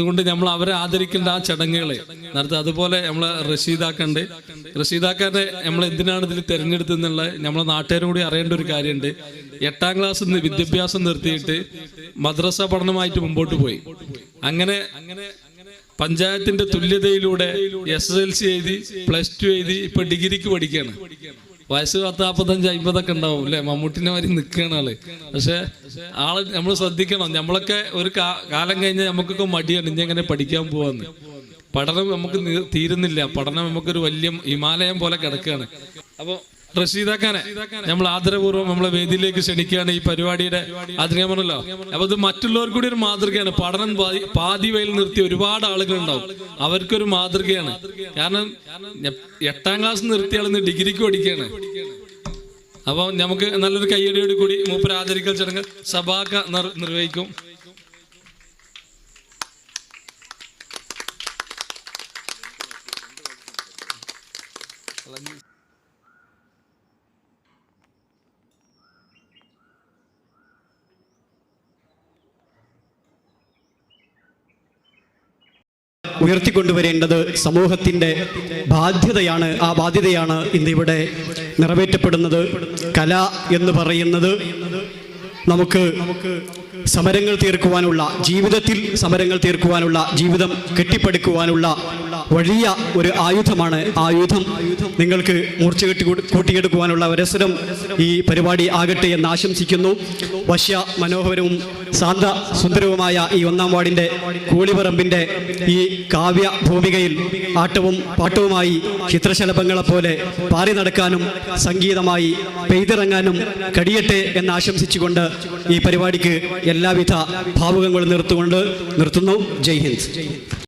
അതുകൊണ്ട് നമ്മൾ അവരെ ആദരിക്കേണ്ട ആ ചടങ്ങുകളെ നടത്തുക. അതുപോലെ നമ്മളെ റഷീദാക്കണ്ട്. റഷീദാക്കാരെ നമ്മൾ എന്തിനാണ് ഇതിൽ തിരഞ്ഞെടുത്തെന്നുള്ള നമ്മളെ കൂടി അറിയേണ്ട ഒരു കാര്യമുണ്ട്. എട്ടാം ക്ലാസ് വിദ്യാഭ്യാസം നിർത്തിയിട്ട് മദ്രസ പഠനമായിട്ട് മുമ്പോട്ട് പോയി. അങ്ങനെ പഞ്ചായത്തിന്റെ തുല്യതയിലൂടെ എസ് എസ് എൽ സി എഴുതി പ്ലസ് ടു എഴുതി ഇപ്പൊ ഡിഗ്രിക്ക് പഠിക്കുകയാണ്. വയസ്സ് പത്ത് നാൽപ്പത്തഞ്ച് അമ്പതൊക്കെ ഉണ്ടാവും അല്ലെ? മമ്മൂട്ടിനെ മാതിരി നിൽക്കുകയാണ് ആൾ. പക്ഷെ ആൾ നമ്മൾ ശ്രദ്ധിക്കണം. നമ്മളൊക്കെ ഒരു കാലം കഴിഞ്ഞാൽ നമുക്കൊക്കെ മടിയാണ്. ഇനി എങ്ങനെ പഠിക്കാൻ പോവാന്ന്. പഠനം നമുക്ക് തീരുന്നില്ല. പഠനം നമുക്കൊരു വലിയ ഹിമാലയം പോലെ കിടക്കുകയാണ്. അപ്പോൾ റഷീദാക്കാനെ നമ്മൾ ആദരപൂർവം നമ്മളെ വേദിയിലേക്ക് ക്ഷണിക്കുകയാണ് ഈ പരിപാടിയുടെ ആദരിക്കാമല്ലോ അപ്പൊ ഇത് മറ്റുള്ളവർക്ക് കൂടി ഒരു മാതൃകയാണ്. പഠനം പാതി- വയൽ നിർത്തി ഒരുപാട് ആളുകൾ ഉണ്ടാവും അവർക്കൊരു മാതൃകയാണ്. കാരണം എട്ടാം ക്ലാസ് നിർത്തിയ ആളിന്ന് ഡിഗ്രിക്ക് പഠിക്കുകയാണ്. അപ്പൊ നമുക്ക് നല്ലൊരു കയ്യടിയോട് കൂടി മൂപ്പർ ആദരിക്കൽ ചടങ്ങ് സഭാക്ക നിർവഹിക്കും Let നിർവഹിക്കും. ഉയർത്തിക്കൊണ്ടുവരേണ്ടത് സമൂഹത്തിന്റെ ബാധ്യതയാണ്. ആ ബാധ്യതയാണ് ഇന്നിവിടെ നിറവേറ്റപ്പെടുന്നത്. കല എന്ന് പറയുന്നത് നമുക്ക് സമരങ്ങൾ തീർക്കുവാനുള്ള ജീവിതത്തിൽ സമരങ്ങൾ തീർക്കുവാനുള്ള ജീവിതം കെട്ടിപ്പടുക്കുവാനുള്ള വലിയ ഒരു ആയുധമാണ്. ആയുധം നിങ്ങൾക്ക് മൂർച്ച കെട്ടി കൂട്ടിയെടുക്കുവാനുള്ള അവസരം ഈ പരിപാടി ആകട്ടെ എന്ന് ആശംസിക്കുന്നു. വശ്യ മനോഹരവും ശാന്ത സുന്ദരവുമായ ഈ ഒന്നാം വാർഡിന്റെ കൂളിപറമ്പിന്റെ ഈ കാവ്യ ഭൂമികയിൽ ആട്ടവും പാട്ടവുമായി ചിത്രശലഭങ്ങളെപ്പോലെ പാറി നടക്കാനും സംഗീതമായി പെയ്തിറങ്ങാനും കഴിയട്ടെ എന്ന് ആശംസിച്ചുകൊണ്ട് ഈ പരിപാടിക്ക് എല്ലാവിധ ഭാവുകങ്ങളും നിർത്തുകൊണ്ട് നിർത്തുന്നു. ജയ് ഹിന്ദ്.